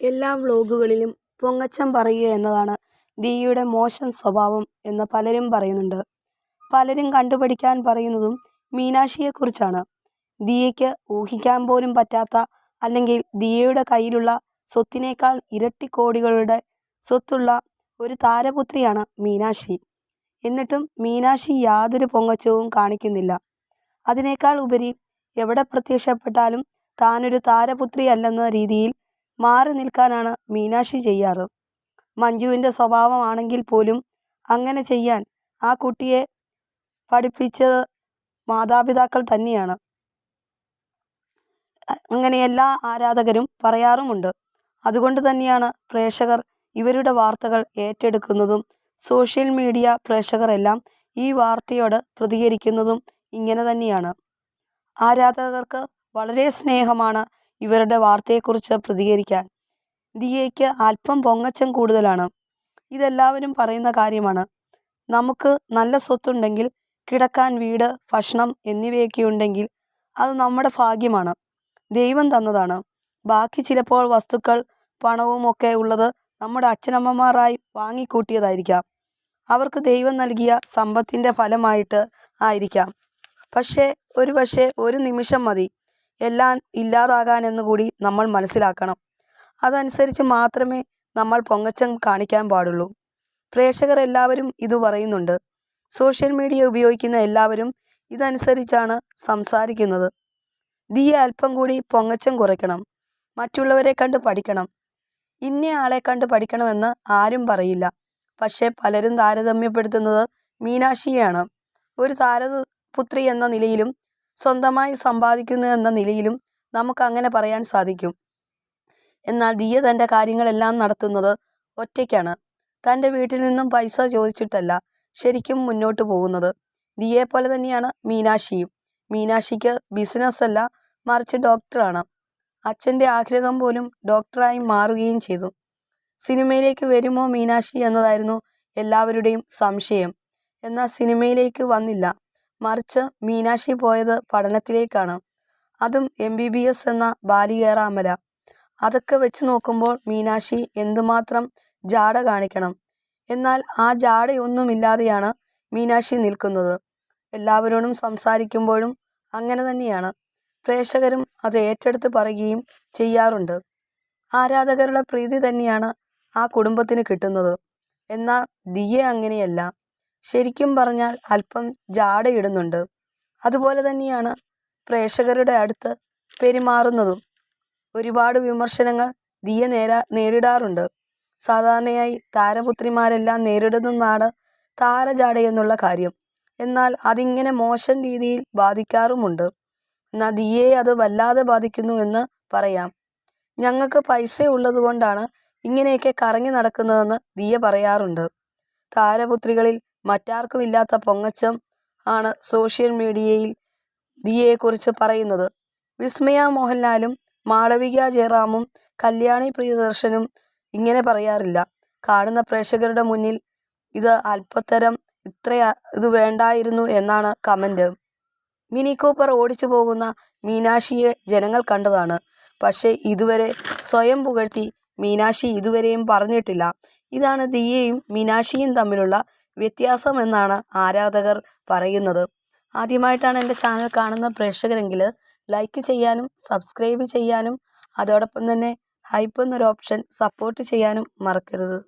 എല്ലാ വ്ലോഗുകളിലും പൊങ്ങച്ചം പറയുക എന്നതാണ് ദിയയുടെ മോശം സ്വഭാവം എന്ന് പലരും പറയുന്നുണ്ട്. പലരും കണ്ടുപഠിക്കാൻ പറയുന്നതും മീനാക്ഷിയെക്കുറിച്ചാണ്. ദിയയ്ക്ക് ഊഹിക്കാൻ പോലും പറ്റാത്ത അല്ലെങ്കിൽ ദിയയുടെ കയ്യിലുള്ള സ്വത്തിനേക്കാൾ ഇരട്ടി കോടികളുടെ സ്വത്തുള്ള ഒരു താരപുത്രിയാണ് മീനാക്ഷി. എന്നിട്ടും മീനാക്ഷി യാതൊരു പൊങ്ങച്ചവും കാണിക്കുന്നില്ല. അതിനേക്കാൾ ഉപരി എവിടെ പ്രത്യക്ഷപ്പെട്ടാലും താനൊരു താരപുത്രിയല്ലെന്ന രീതിയിൽ മാറി നിൽക്കാനാണ് മീനാക്ഷി ചെയ്യാറ്. മഞ്ജുവിന്റെ സ്വഭാവമാണെങ്കിൽ പോലും അങ്ങനെ ചെയ്യാൻ ആ കുട്ടിയെ പഠിപ്പിച്ചത് മാതാപിതാക്കൾ തന്നെയാണ്. അങ്ങനെ എല്ലാ ആരാധകരും പറയാറുമുണ്ട്. അതുകൊണ്ട് തന്നെയാണ് പ്രേക്ഷകർ ഇവരുടെ വാർത്തകൾ ഏറ്റെടുക്കുന്നതും സോഷ്യൽ മീഡിയ പ്രേക്ഷകർ എല്ലാം ഈ വാർത്തയോട് പ്രതികരിക്കുന്നതും ഇങ്ങനെ തന്നെയാണ്. ആരാധകർക്ക് വളരെ സ്നേഹമാണ് ഇവരുടെ വാർത്തയെക്കുറിച്ച് പ്രതികരിക്കാൻ. ദിയയ്ക്ക് അല്പം പൊങ്ങച്ചം കൂടുതലാണ്. ഇതെല്ലാവരും പറയുന്ന കാര്യമാണ്. നമുക്ക് നല്ല സ്വത്തുണ്ടെങ്കിൽ കിടക്കാൻ വീട് ഭക്ഷണം എന്നിവയൊക്കെ ഉണ്ടെങ്കിൽ അത് നമ്മുടെ ഭാഗ്യമാണ്. ദൈവം തന്നതാണ്. ബാക്കി ചിലപ്പോൾ വസ്തുക്കൾ പണവും ഒക്കെ ഉള്ളത് നമ്മുടെ അച്ഛനമ്മമാരായി വാങ്ങിക്കൂട്ടിയതായിരിക്കാം. അവർക്ക് ദൈവം നൽകിയ സമ്പത്തിന്റെ ഫലമായിട്ട് ആയിരിക്കാം. പക്ഷേ ഒരു പക്ഷേ ഒരു നിമിഷം മതി. എല്ലാം ഇല്ലാതാകാനെന്ന് കൂടി നമ്മൾ മനസ്സിലാക്കണം. അതനുസരിച്ച് മാത്രമേ നമ്മൾ പൊങ്ങച്ചം കാണിക്കാൻ പാടുള്ളൂ. പ്രേക്ഷകർ എല്ലാവരും ഇത് പറയുന്നുണ്ട്. സോഷ്യൽ മീഡിയ ഉപയോഗിക്കുന്ന എല്ലാവരും ഇതനുസരിച്ചാണ് സംസാരിക്കുന്നത്. ദിയെ അല്പം കൂടി പൊങ്ങച്ചം കുറയ്ക്കണം. മറ്റുള്ളവരെ കണ്ട് പഠിക്കണം. ഇന്നയാളെ കണ്ട് പഠിക്കണമെന്ന് ആരും പറയില്ല. പക്ഷേ പലരും താരതമ്യപ്പെടുത്തുന്നത് മീനാക്ഷിയെയാണ്. ഒരു താരപുത്രി എന്ന നിലയിലും സ്വന്തമായി സമ്പാദിക്കുന്നു എന്ന നിലയിലും നമുക്ക് അങ്ങനെ പറയാൻ സാധിക്കും. എന്നാൽ ദിയ തന്റെ കാര്യങ്ങളെല്ലാം നടത്തുന്നത് ഒറ്റയ്ക്കാണ്. തന്റെ വീട്ടിൽ നിന്നും പൈസ ചോദിച്ചിട്ടല്ല ശരിക്കും മുന്നോട്ട് പോകുന്നത്. ദിയെ പോലെ തന്നെയാണ് മീനാക്ഷിയും. മീനാക്ഷിക്ക് ബിസിനസ് അല്ല മറിച്ച് ഡോക്ടറാണ് അച്ഛന്റെ ആഗ്രഹം പോലും ഡോക്ടറായി മാറുകയും ചെയ്തു. സിനിമയിലേക്ക് വരുമോ മീനാക്ഷി എന്നതായിരുന്നു എല്ലാവരുടെയും സംശയം. എന്നാൽ സിനിമയിലേക്ക് വന്നില്ല. മറിച്ച് മീനാക്ഷി പോയത് പഠനത്തിലേക്കാണ്. അതും എം ബി ബി എസ് എന്ന ബാലികേറ അമല. അതൊക്കെ വെച്ച് നോക്കുമ്പോൾ മീനാക്ഷി എന്തുമാത്രം ജാട കാണിക്കണം. എന്നാൽ ആ ജാടയൊന്നുമില്ലാതെയാണ് മീനാക്ഷി നിൽക്കുന്നത്. എല്ലാവരോടും സംസാരിക്കുമ്പോഴും അങ്ങനെ തന്നെയാണ്. പ്രേക്ഷകരും അത് ഏറ്റെടുത്ത് പറയുകയും ചെയ്യാറുണ്ട്. ആരാധകരുടെ പ്രീതി തന്നെയാണ് ആ കുടുംബത്തിന് കിട്ടുന്നത്. എന്നാൽ ദിയെ അങ്ങനെയല്ല. ശരിക്കും പറഞ്ഞാൽ അല്പം ജാടയിടുന്നുണ്ട്. അതുപോലെ തന്നെയാണ് പ്രേക്ഷകരുടെ അടുത്ത് പെരുമാറുന്നതും. ഒരുപാട് വിമർശനങ്ങൾ ദിയ നേരാ നേരിടാറുണ്ട്. സാധാരണയായി താരപുത്രിമാരെല്ലാം നേരിടുന്നതാണ് താരജാട എന്നുള്ള കാര്യം. എന്നാൽ അതിങ്ങനെ മോശം രീതിയിൽ ബാധിക്കാറുമുണ്ട്. എന്നാൽ ദിയയെ അത് വല്ലാതെ ബാധിക്കുന്നു എന്ന് പറയാം. ഞങ്ങൾക്ക് പൈസ ഉള്ളതുകൊണ്ടാണ് ഇങ്ങനെയൊക്കെ കറങ്ങി നടക്കുന്നതെന്ന് ദിയ പറയാറുണ്ട്. താരപുത്രികളിൽ മറ്റാർക്കും ഇല്ലാത്ത പൊങ്ങച്ചം ആണ് സോഷ്യൽ മീഡിയയിൽ ദിയയെക്കുറിച്ച് പറയുന്നത്. വിസ്മയ മോഹൻലാലും മാളവിക ജയറാമും കല്യാണി പ്രിയദർശനും ഇങ്ങനെ പറയാറില്ല. കാണുന്ന പ്രേക്ഷകരുടെ മുന്നിൽ ഇത് അല്പത്തരം ഇത്ര ഇത് വേണ്ടായിരുന്നു എന്നാണ് കമന്റ് മിനി കൂപ്പർ ഓടിച്ചു പോകുന്ന മീനാക്ഷിയെ ജനങ്ങൾ കണ്ടതാണ്. പക്ഷേ ഇതുവരെ സ്വയം പുകഴ്ത്തി മീനാക്ഷി ഇതുവരെയും പറഞ്ഞിട്ടില്ല. ഇതാണ് ദിയയും മീനാക്ഷിയും തമ്മിലുള്ള വ്യത്യാസം എന്നാണ് ആരാധകർ പറയുന്നത്. ആദ്യമായിട്ടാണ് എന്റെ ചാനൽ കാണുന്ന പ്രേക്ഷകരെങ്കിൽ ലൈക്ക് ചെയ്യാനും സബ്സ്ക്രൈബ് ചെയ്യാനും അതോടൊപ്പം തന്നെ ഹൈപ്പ് എന്നൊരു ഓപ്ഷൻ സപ്പോർട്ട് ചെയ്യാനും മറക്കരുത്.